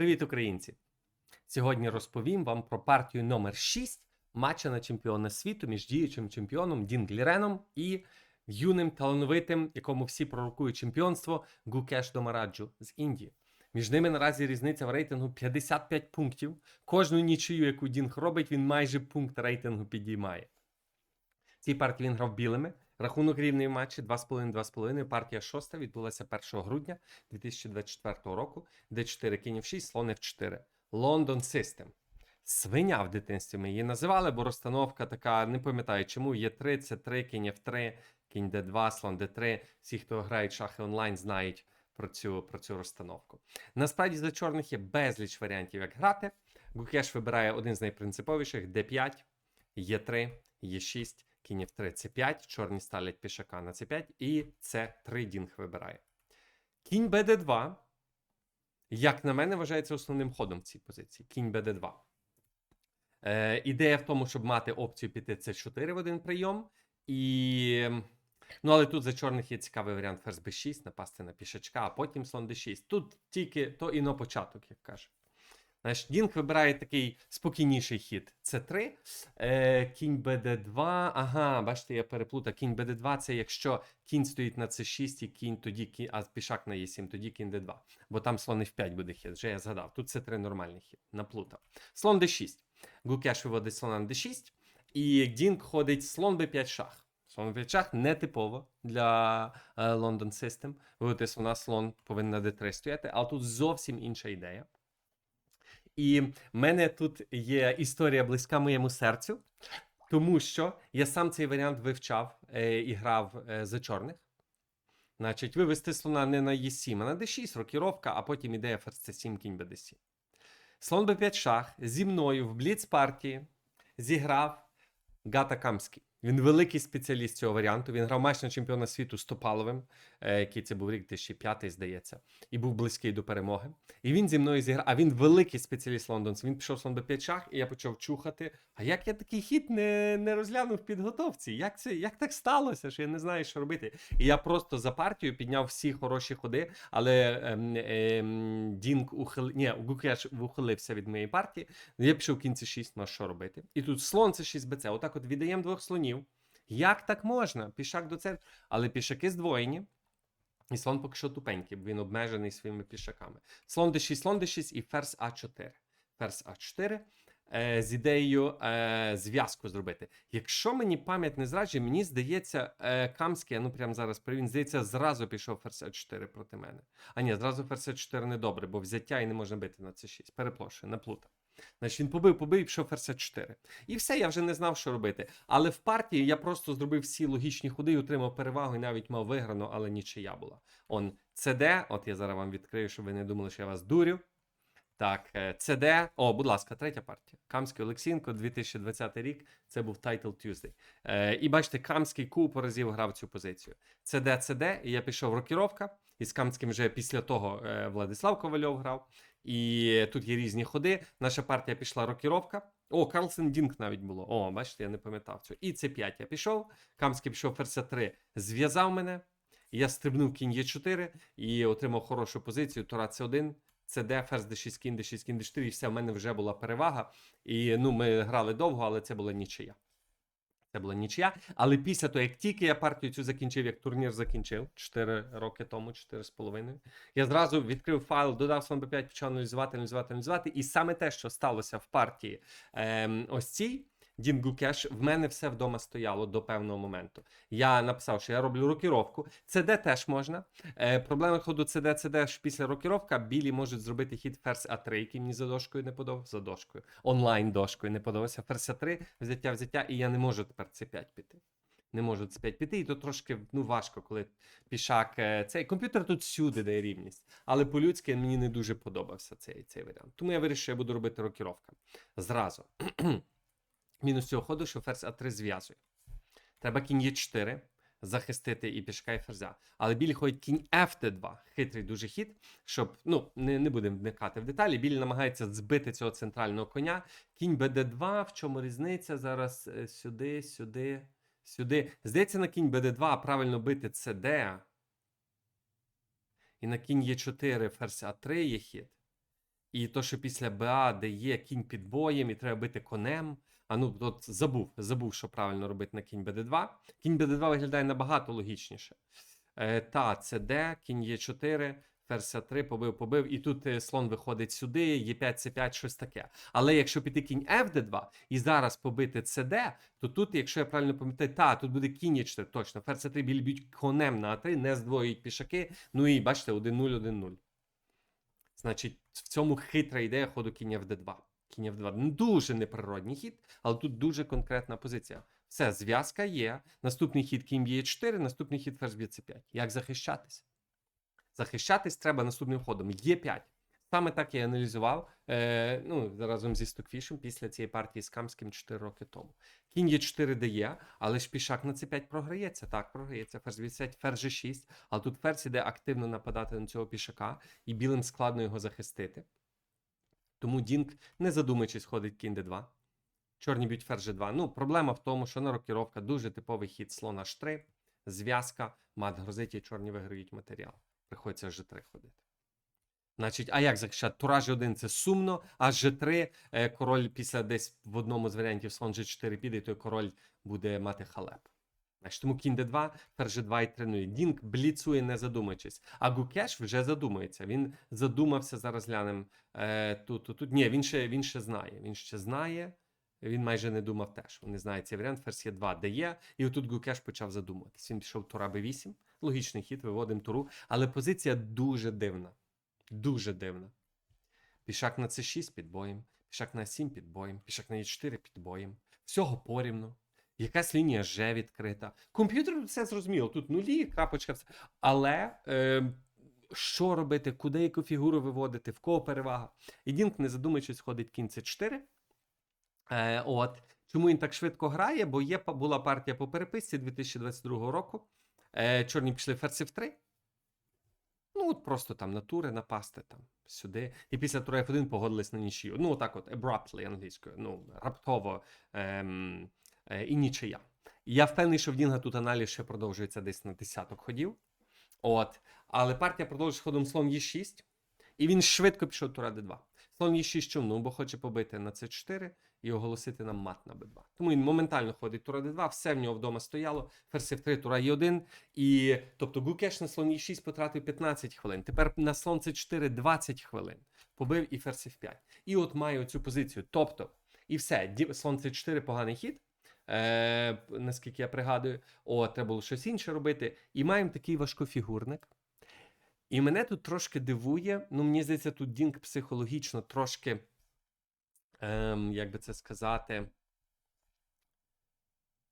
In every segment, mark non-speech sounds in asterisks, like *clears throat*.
Привіт, українці! Сьогодні розповім вам про партію номер 6 матча на чемпіона світу між діючим чемпіоном Дін Гліреном і юним талановитим, якому всі пророкують чемпіонство Гукеш Домараджу з Індії. Між ними наразі різниця в рейтингу 55 пунктів. Кожну нічию, яку Дінг робить, він майже пункт рейтингу підіймає. Цій партії він грав білими. Рахунок рівний в матчі 2,5-2,5. Партія шоста відбулася 1 грудня 2024 року, де 4 кінь в 6, слон F4. Лондон System. Свиня в дитинстві ми її називали, бо розстановка така, не пам'ятаю чому, є 3, це 3, кінь F3, кінь D2, слон D3. Всі, хто грають шахи онлайн, знають про цю, про цю розстановку. Насправді за чорних є безліч варіантів, як грати. Гукеш вибирає один з найпринциповіших: D5, Е3, Е6, кінь F3, C5, чорні ставлять пішака на C5 і C3 Дінг вибирає. Кінь БД2, як на мене, вважається основним ходом в цій позиції. Кінь БД2. Е, ідея в тому, щоб мати опцію піти С4 в один прийом. І... Ну, але тут за чорних є цікавий варіант ферзь b6, напасти на пішачка, а потім слон d6. Тут тільки то і на початок, як кажуть. Знаєш, Дінк вибирає такий спокійніший хід. С3, е, кінь БД2. Ага, бачите, я переплутав. Кінь БД2 це якщо кінь стоїть на С6 і кінь тоді кінь, а пішак на Е7, тоді кінь Д2. Бо там слон F5 буде хід. Вже я згадав. Тут С3 нормальний хід. Наплутав. Слон Д6. Гукеш виводить слона на Д6. І Дінк ходить слон Б5 шах. Слон Б5 шах не типово для е, London System. Виводити слона слон повинен на D3 стояти, але тут зовсім інша ідея. І в мене тут є історія близька моєму серцю, тому що я сам цей варіант вивчав е, і грав е, за чорних. Значить, вивести слона не на Е7, а на D6, рокіровка, а потім ідея ферзь C7, кінь BD7. Слон B5 шах зі мною в бліц партії зіграв Гата Камський. Він великий спеціаліст цього варіанту. Він грав матч на чемпіона світу з Топаловим, е, який це був рік 2005, здається, і був близький до перемоги. І він зі мною зіграв. А він великий спеціаліст лондонців. Він пішов слон до 5 шах, і я почав чухати. А як я такий хід не, не розглянув в підготовці? Як це як так сталося? Що я не знаю, що робити? І я просто за партію підняв всі хороші ходи, але ем, ем, Дінк ухил... Ні, Гукеш ухилився від моєї партії. Я пішов в кінці 6, ну що робити? І тут слон це 6 БЦ. Отак от віддаємо двох слонів. Як так можна? Пішак до церкви. Але пішаки здвоєні. І слон поки що тупенький, бо він обмежений своїми пішаками. Слон d6, слон d6 і ферзь А4. Ферзь А4 е, з ідеєю е, зв'язку зробити. Якщо мені пам'ять не зраджує, мені здається, е, Камський, ну прямо зараз він здається, зразу пішов ферзь А4 проти мене. А ні, зразу ферзь А4 не добре, бо взяття і не можна бити на С6. Перепрошую, наплутав. Значить, він побив, побив і пішов ферзь 4. І все, я вже не знав, що робити. Але в партії я просто зробив всі логічні ходи і отримав перевагу, і навіть мав виграно, але нічия була. Он CD, от я зараз вам відкрию, щоб ви не думали, що я вас дурю. Так, CD. О, будь ласка, третя партія. Камський Олексінко, 2020 рік. Це був Title Tuesday. Е, і бачите, Камський купу разів грав цю позицію. CD, CD, і я пішов рокіровка. І з Камським вже після того е, Владислав Ковальов грав. І тут є різні ходи. Наша партія пішла рокіровка. О, Карлсен Дінк навіть було. О, бачите, я не пам'ятав цього. І це 5 я пішов. Камський пішов ферзь 3, зв'язав мене. Я стрибнув кінь Е4 і отримав хорошу позицію. Тура С1, ЦД, ферзь D6, кінь D6, кінь D4, і все, в мене вже була перевага. І ну, ми грали довго, але це була нічия. Це була нічия. Але після того, як тільки я партію цю закінчив, як турнір закінчив 4 роки тому, 4,5, я зразу відкрив файл, додав слон b5, почав аналізувати, аналізувати, аналізувати. І саме те, що сталося в партії ем, ось цій. Дінгу кеш, в мене все вдома стояло до певного моменту. Я написав, що я роблю рокіровку. CD теж можна. Е, Проблема ходу CD, CD, що після рокіровка білі можуть зробити хід ферзь А3, який мені за дошкою не подобався. За дошкою. Онлайн дошкою не подобався. Ферзь А3, взяття, взяття, і я не можу тепер С5 піти. Не можу С5 піти, і то трошки ну, важко, коли пішак. е, Цей комп'ютер тут всюди дає рівність. Але по-людськи мені не дуже подобався цей, цей варіант. Тому я вирішив, що я буду робити рокіровка. Зразу. *clears throat* Мінус цього ходу, що ферзь А3 зв'язує. Треба кінь Е4 захистити і пішка, і ферзя. Але білі ходять кінь Ф2. Хитрий дуже хід, щоб ну, не, не будемо вникати в деталі. Білі намагається збити цього центрального коня. Кінь БД2. В чому різниця? Зараз е, сюди, сюди, сюди. Здається, на кінь БД2 правильно бити ЦД. І на кінь Е4 ферзь А3 є хід. І то, що після БА, де є кінь під боєм, і треба бити конем. А ну, от забув, забув, що правильно робити на кінь БД2. Кінь БД2 виглядає набагато логічніше. Е, та, це Д, кінь Е4, ферзь А3, побив, побив, і тут е, слон виходить сюди, Е5, С5, щось таке. Але якщо піти кінь FD2 і зараз побити ЦД, то тут, якщо я правильно пам'ятаю, та, тут буде кінь Е4, точно. Ферзь А3 білі б'ють конем на А3, не здвоюють пішаки. Ну і бачите, 1-0, 1-0. Значить, в цьому хитра ідея ходу кінь FD2. Кінь F2. Ну, Дуже неприродній хід, але тут дуже конкретна позиція. Все, зв'язка є. Наступний хід кінь б'є 4, наступний хід ферзь б'є c5. Як захищатись? Захищатись треба наступним ходом. Є5. Саме так я аналізував е, ну, разом зі Стокфішем після цієї партії з Камським 4 роки тому. Кінь є 4 дає, але ж пішак на c5 програється. Так, програється. Ферзь b5, ферзь g6, але тут ферзь іде активно нападати на цього пішака, і білим складно його захистити. Тому Дінк, не задумуючись, ходить кінь d2. Чорні б'ють ферзь g2. Ну, проблема в тому, що на рокіровка дуже типовий хід слон h3, зв'язка, мат грозить і чорні виграють матеріал. Приходиться g3 ходити. Значить, а як захищати? Тура G1 це сумно, а G3 е, король після десь в одному з варіантів слон G4 піде, то король буде мати халеп. Значить, тому кінь d2, ферзь g2 і тренує. Дінк бліцує, не задумуючись. А Гукеш вже задумується. Він задумався, зараз глянемо. Е, тут, тут, тут. Ні, він ще, він ще знає. Він ще знає. Він майже не думав теж. Він не знає цей варіант. Ферзь є 2 дає. І отут Гукеш почав задумуватись. Він пішов тура b8. Логічний хід, виводимо туру. Але позиція дуже дивна. Дуже дивна. Пішак на c6 під боєм, пішак на 7 під боєм, пішак на e4 під боєм. Всього порівну. Якась лінія Ж відкрита. Комп'ютер все зрозуміло. Тут нулі, крапочка, все. Але е, що робити, куди яку фігуру виводити, в кого перевага? І Дінк, не задумуючись, ходить кінь c4. Е, от. Чому він так швидко грає? Бо є, була партія по переписці 2022 року. Е, чорні пішли ферзь f3. Ну, от просто там на тури напасти там сюди. І після тура F1 погодились на нічию. Ну, отак от, abruptly англійською, ну, раптово ем, і нічия. Я впевнений, що в Дінга тут аналіз ще продовжується десь на десяток ходів. От. Але партія продовжує ходом слон Е6, і він швидко пішов тура d2. Слон Е6 чому? Ну, бо хоче побити на c4 і оголосити нам мат на b2. Тому він моментально ходить тура d2, все в нього вдома стояло, ферзь f3, тура Е1. І, тобто Гукеш на слон Е6 потратив 15 хвилин. Тепер на слон c4 20 хвилин. Побив і ферзь f5. І от має оцю позицію. Тобто, і все, слон c4 поганий хід. Е, наскільки я пригадую, о, треба було щось інше робити. І маємо такий важкофігурник. І мене тут трошки дивує. Ну, мені здається, тут Дінк психологічно трошки, ем, як би це сказати,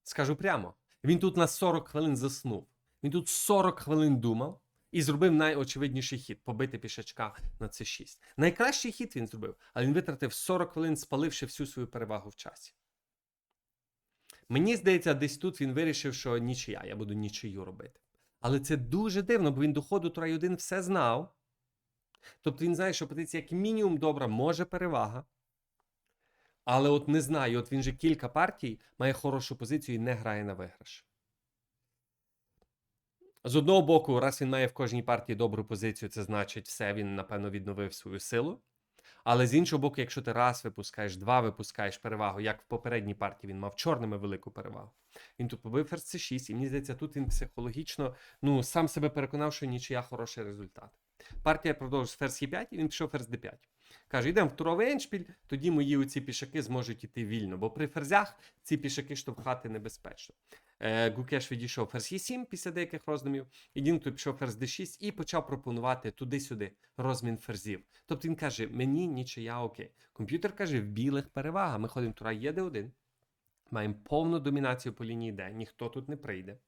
скажу прямо, він тут на 40 хвилин заснув. Він тут 40 хвилин думав і зробив найочевидніший хід побити пішачка на c6. Найкращий хід він зробив, але він витратив 40 хвилин, спаливши всю свою перевагу в часі. Мені здається, десь тут він вирішив, що нічия, я буду нічию робити. Але це дуже дивно, бо він до ходу Тура 1 все знав. Тобто він знає, що позиція як мінімум добра, може перевага. Але от не знаю, от він же кілька партій має хорошу позицію і не грає на виграш. З одного боку, раз він має в кожній партії добру позицію, це значить, все, він, напевно, відновив свою силу. Але з іншого боку, якщо ти раз випускаєш, два випускаєш перевагу, як в попередній партії він мав чорними велику перевагу. Він тут побив ферзь c6, і мені здається, тут він психологічно ну, сам себе переконав, що нічия хороший результат. Партія продовжує ферзь e5, і він пішов ферзь d5. Каже, йдемо в туровий еншпіль, тоді мої оці пішаки зможуть іти вільно, бо при ферзях ці пішаки штовхати небезпечно. Е, Гукеш відійшов ферзь e7 після деяких роздумів, і Дінк тут пішов ферзь d6 і почав пропонувати туди-сюди розмін ферзів. Тобто він каже: мені нічия окей. Комп'ютер каже, в білих перевага. Ми ходимо тура є d1, маємо повну домінацію по лінії D, ніхто тут не прийде.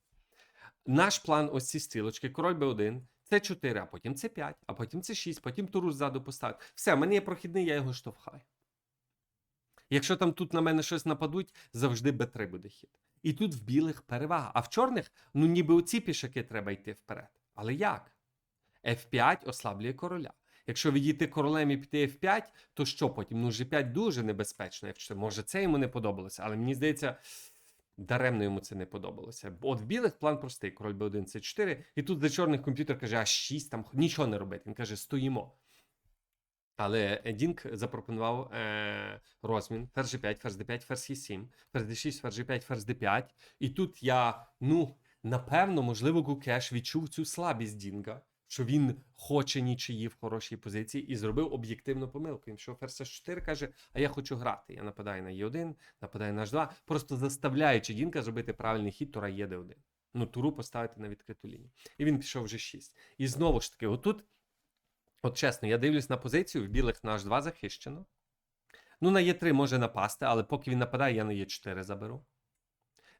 Наш план ось ці стрілочки, король b1, c4, а потім c5, а потім c6, потім туру ззаду поставити. Все, в мене є прохідний, я його штовхаю. Якщо там тут на мене щось нападуть, завжди b3 буде хід. І тут в білих перевага. А в чорних, ну ніби оці пішаки треба йти вперед. Але як? F5 ослаблює короля. Якщо відійти королем і піти F5, то що потім? Ну, G5 дуже небезпечно. F4. Може, це йому не подобалося, але мені здається, даремно йому це не подобалося. От в білих план простий: король B1, C4, і тут за чорних комп'ютер каже, а 6 там нічого не робити. Він каже, стоїмо. Але Дінк запропонував е, розмін ферзь G5, ферзь D5, ферзь E7, ферзь D6, ферзь G5, ферзь D5. І тут я, ну, напевно, можливо, Гукеш відчув цю слабість Дінга, що він хоче нічиї в хорошій позиції і зробив об'єктивну помилку. Що ферзь H4 каже, а я хочу грати. Я нападаю на Е1, нападаю на H2, просто заставляючи Дінка зробити правильний хід, тура є Д1. Ну, туру поставити на відкриту лінію. І він пішов вже 6. І знову ж таки, отут, от чесно, я дивлюсь на позицію, в білих на H2 захищено. Ну, на Е3 може напасти, але поки він нападає, я на Е4 заберу.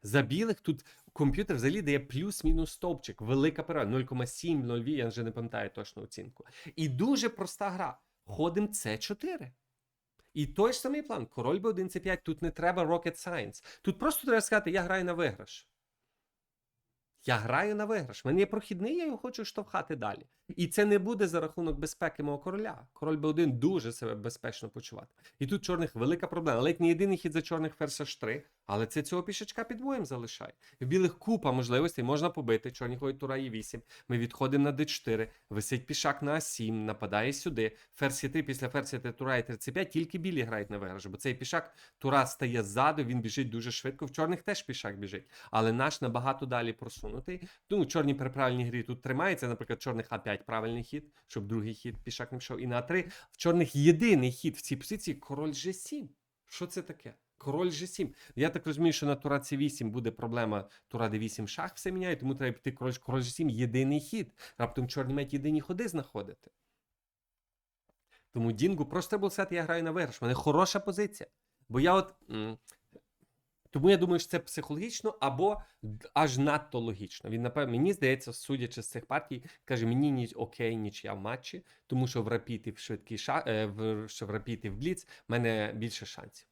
За білих тут комп'ютер взагалі дає плюс-мінус стовпчик. Велика перевага. 0,7, 0,8, я вже не пам'ятаю точну оцінку. І дуже проста гра. Ходимо С4. І той ж самий план. Король Б1, С5. Тут не треба rocket science. Тут просто треба сказати, я граю на виграш. Я граю на виграш. В мене є прохідний, я його хочу штовхати далі. І це не буде за рахунок безпеки мого короля. Король Б1 дуже себе безпечно почувати. І тут чорних велика проблема. Ледь не єдиний хід за чорних ферзь H3, але це цього пішачка під боєм залишає. В білих купа можливостей можна побити. Чорні ходять тура Е8. Ми відходимо на d4, висить пішак на А7, нападає сюди. Ферзь Е3 після ферзь Е3 тура і 35, тільки білі грають на виграш, бо цей пішак тура стає ззаду, він біжить дуже швидко. В чорних теж пішак біжить. Але наш набагато далі просунутий. Ну, чорні при правильній грі тут тримається, наприклад, чорних А5 правильний хід, щоб другий хід пішак не пішов. І на А3. В чорних єдиний хід в цій позиції король G7. Що це таке? Король G7. Я так розумію, що на тура C8 буде проблема тура D8 шах все міняє, тому треба піти король, король G7 єдиний хід. Раптом чорні мають єдині ходи знаходити. Тому Дінгу просто треба було сказати, я граю на виграш. У мене хороша позиція. Бо я от. Тому я думаю, що це психологічно або аж надто логічно. Він, напевно, мені здається, судячи з цих партій, каже, мені ні окей, нічия в матчі, тому що в рапіти в швидкий ша... е, в... що в рапіти в бліц в мене більше шансів.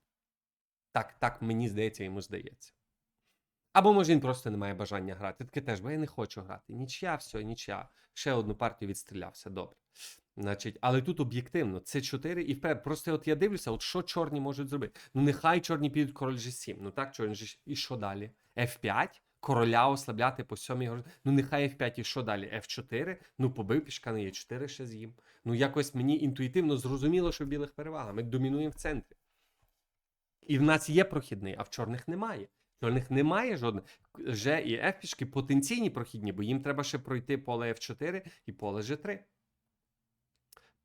Так, так мені здається, йому здається. Або може він просто не має бажання грати. Таке теж, бо я не хочу грати. Нічия, все, нічия. Ще одну партію відстрілявся, добре. Значить, але тут об'єктивно, це 4 і вперед. Просто от я дивлюся, от що чорні можуть зробити. Ну, нехай чорні підуть король G7. Ну так, чорні G7. І що далі? F5, короля ослабляти по сьомій гор- Ну, нехай F5 і що далі? F4. Ну, побив пішка на Е4 ще з'їм. Ну, якось мені інтуїтивно зрозуміло, що в білих перевага. Ми домінуємо в центрі. І в нас є прохідний, а в чорних немає. В чорних немає жодних. Ж і пішки потенційні прохідні, бо їм треба ще пройти поле F4 і поле G3.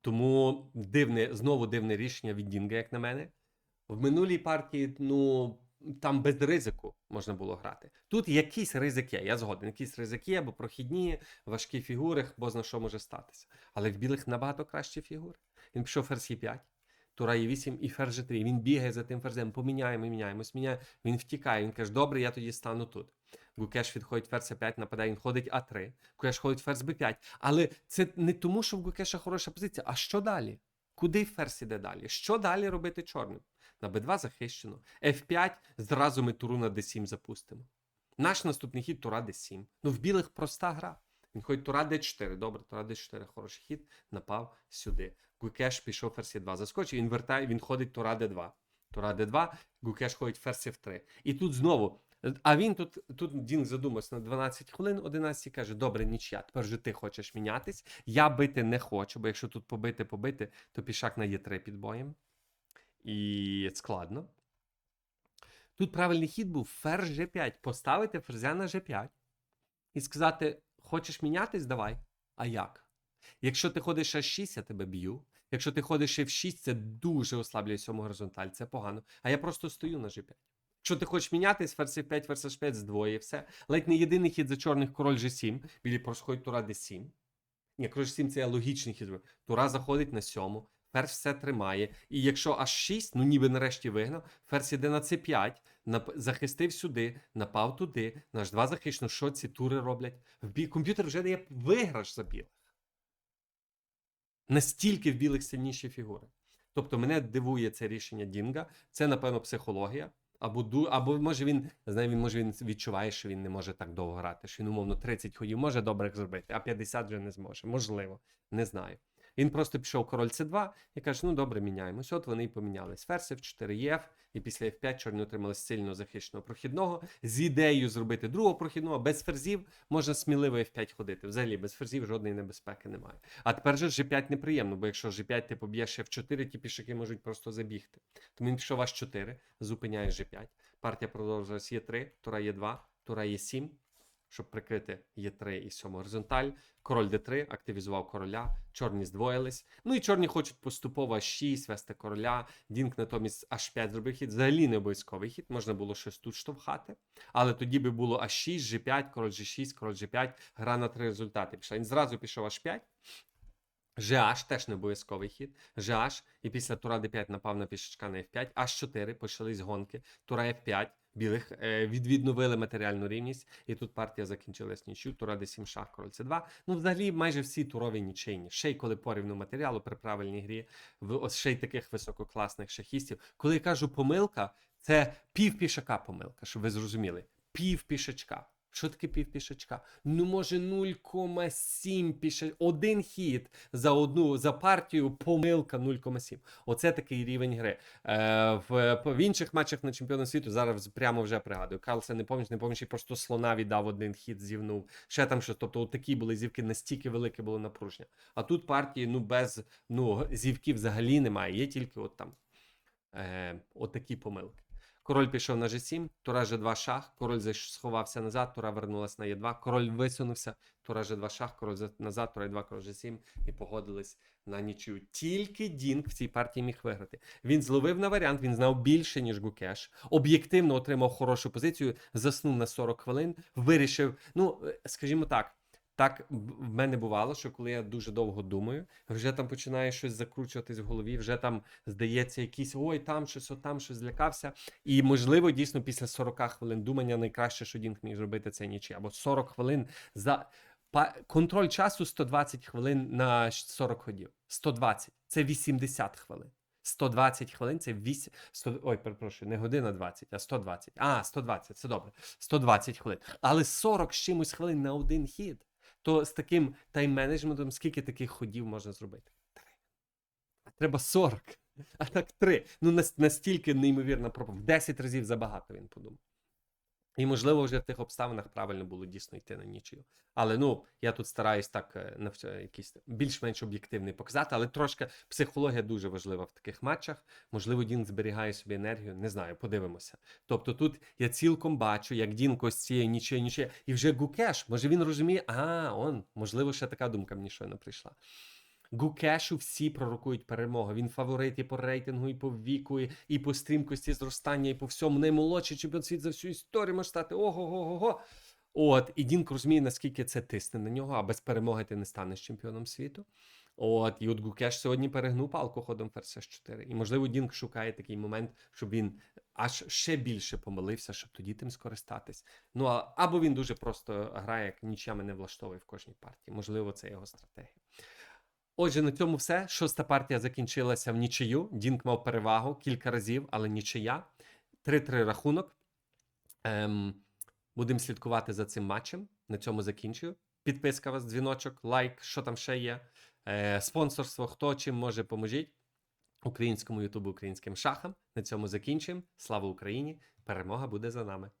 Тому дивне, знову дивне рішення від Дінга, як на мене. В минулій партії, ну, там без ризику можна було грати. Тут якийсь ризик є, я згоден, якийсь ризик є, бо прохідні, важкі фігури, бо зна що може статися. Але в білих набагато кращі фігури. Він пішов ферзь Е5, тура Е8 і ферзь G3. Він бігає за тим ферзем, поміняємо, міняємось, міняє. Він втікає, він каже, добре, я тоді стану тут. Гукеш відходить ферзь А5, нападає, він ходить А3. Гукеш ходить ферзь Б5. Але це не тому, що в Гукеша хороша позиція. А що далі? Куди ферзь іде далі? Що далі робити чорним? На Б2 захищено. F5 зразу ми туру на D7 запустимо. Наш наступний хід тура D7. Ну, в білих проста гра. Він ходить тура D4. Добре, тура D4, хороший хід, напав сюди. Гукеш пішов ферзь Е2. Заскочив, він вертає, він ходить тура D2. Тура D2, Гукеш ходить ферзь F3. І тут знову. А він тут, тут Дінг задумався на 12 хвилин, 11 каже: Добре, нічия, тепер же ти хочеш мінятись. Я бити не хочу, бо якщо тут побити, побити, то пішак на Е3 під боєм. І складно. Тут правильний хід був ферзь G5. Поставити ферзя на G5 і сказати: хочеш мінятись, давай. А як? Якщо ти ходиш H6, я тебе б'ю. Якщо ти ходиш F6, це дуже ослаблює сьому горизонталь, це погано. А я просто стою на G5. Якщо ти хочеш мінятись, ферзь F5, ферзь H5 здвоє, все. Ледь не єдиний хід за чорних король G7, білі проходить тура D7. Ні, король G7 це логічний хід. Тура заходить на сьому, ферзь все тримає. І якщо аж 6, ну ніби нарешті вигнав, ферзь іде на c5, нап... захистив сюди, напав туди, наш 2 захищено. Що ці тури роблять? В бі... Комп'ютер вже дає виграш за білих. Настільки в білих сильніші фігури. Тобто мене дивує це рішення Дінга. Це, напевно, психологія. Або або може він знає, він може він відчуває, що він не може так довго грати. Що він, умовно, 30 ходів може добре зробити, а 50 вже не зможе. Можливо, не знаю. Він просто пішов король С2 і каже: ну добре, міняємось. От вони і помінялись. Ферзь F4 ЄФ, і після F5 чорні отримали сильно захищеного прохідного. З ідеєю зробити другого прохідного, без ферзів можна сміливо F5 ходити. Взагалі без ферзів жодної небезпеки немає. А тепер же G5 неприємно, бо якщо G5 ти поб'єш F4, ті пішаки можуть просто забігти. Тому він пішов H4, зупиняє G5. Партія продовжилась Е3, тура Е2, тура Е7, щоб прикрити Е3 і 7 горизонталь. Король Д3 активізував короля, чорні здвоїлись. Ну і чорні хочуть поступово H6 вести короля. Дінк натомість H5 зробив хід. Взагалі не обов'язковий хід, можна було щось тут штовхати. Але тоді би було H6, G5, король G6, король G5, гра на три результати. Пішла. Він зразу пішов H5. GH теж не обов'язковий хід. GH, і після тура D5 напав на пішечка на F5, H4, почались гонки, тура F5, білих е, від, відновили матеріальну рівність, і тут партія закінчилась нічю, тура D7 шах, король C2. Ну, взагалі, майже всі турові нічийні. Ще й коли порівну матеріалу при правильній грі, в ось ще й таких висококласних шахістів. Коли я кажу помилка, це пів пішака помилка, щоб ви зрозуміли. Пів пішачка. Що таке пів пішачка? Ну, може, 0,7 піша... Один хід за одну за партію, помилка 0,7. Оце такий рівень гри. Е, в, в інших матчах на чемпіонат світу зараз прямо вже пригадую. Карлсен не помніш, не помніш, і просто слона віддав один хід, зівнув. Ще там щось. Тобто, от такі були зівки, настільки велике було напруження. А тут партії ну, без ну, зівків взагалі немає. Є тільки от там е, от такі помилки. Король пішов на G7, тура G2 шах, король сховався назад, тура вернулась на Е2, король висунувся, тура G2 шах, король за- назад, тура Е2, король G7 і погодились на нічию. Тільки Дінк в цій партії міг виграти. Він зловив на варіант, він знав більше, ніж Гукеш. Об'єктивно отримав хорошу позицію, заснув на 40 хвилин, вирішив. Ну, е, скажімо так. Так в мене бувало, що коли я дуже довго думаю, вже там починає щось закручуватись в голові, вже там здається, якийсь ой, там щось, от там щось злякався. І можливо, дійсно, після 40 хвилин думання найкраще, що Дінк міг зробити, це нічі. Або 40 хвилин за контроль часу 120 хвилин на 40 ходів. 120 це 80 хвилин. 120 хвилин це 8... 100... Ой, перепрошую, не година 20, а 120. А, 120, це добре. 120 хвилин. Але 40 з чимось хвилин на один хід. То з таким тайм-менеджментом скільки таких ходів можна зробити? Три. Треба 40. А так три. Ну настільки неймовірна пропав. В 10 разів забагато він подумав. І, можливо, вже в тих обставинах правильно було дійсно йти на нічию. Але ну, я тут стараюсь так е, якийсь більш-менш об'єктивний показати, але трошки психологія дуже важлива в таких матчах. Можливо, Дін зберігає собі енергію, не знаю, подивимося. Тобто тут я цілком бачу, як Дін ось цієї нічия, нічия, і вже Гукеш, може він розуміє, а, он, можливо, ще така думка мені щойно прийшла. Гукешу всі пророкують перемогу. Він фаворит і по рейтингу, і по віку, і, по стрімкості зростання, і по всьому. Наймолодший чемпіон світу за всю історію може стати. Ого-го-го-го. От, і Дінк розуміє, наскільки це тисне на нього, а без перемоги ти не станеш чемпіоном світу. От, і от Гукеш сьогодні перегнув палку ходом ферзь 4 І, можливо, Дінк шукає такий момент, щоб він аж ще більше помилився, щоб тоді тим скористатись. Ну, а, або він дуже просто грає, як нічами не влаштовує в кожній партії. Можливо, це його стратегія. Отже, на цьому все. Шоста партія закінчилася в нічию. Дінк мав перевагу кілька разів, але нічия. 3-3 рахунок. Ем, будемо слідкувати за цим матчем. На цьому закінчую. Підписка вас, дзвіночок, лайк, що там ще є. Е, спонсорство, хто чим може, поможіть. Українському Ютубу, українським шахам. На цьому закінчуємо. Слава Україні! Перемога буде за нами.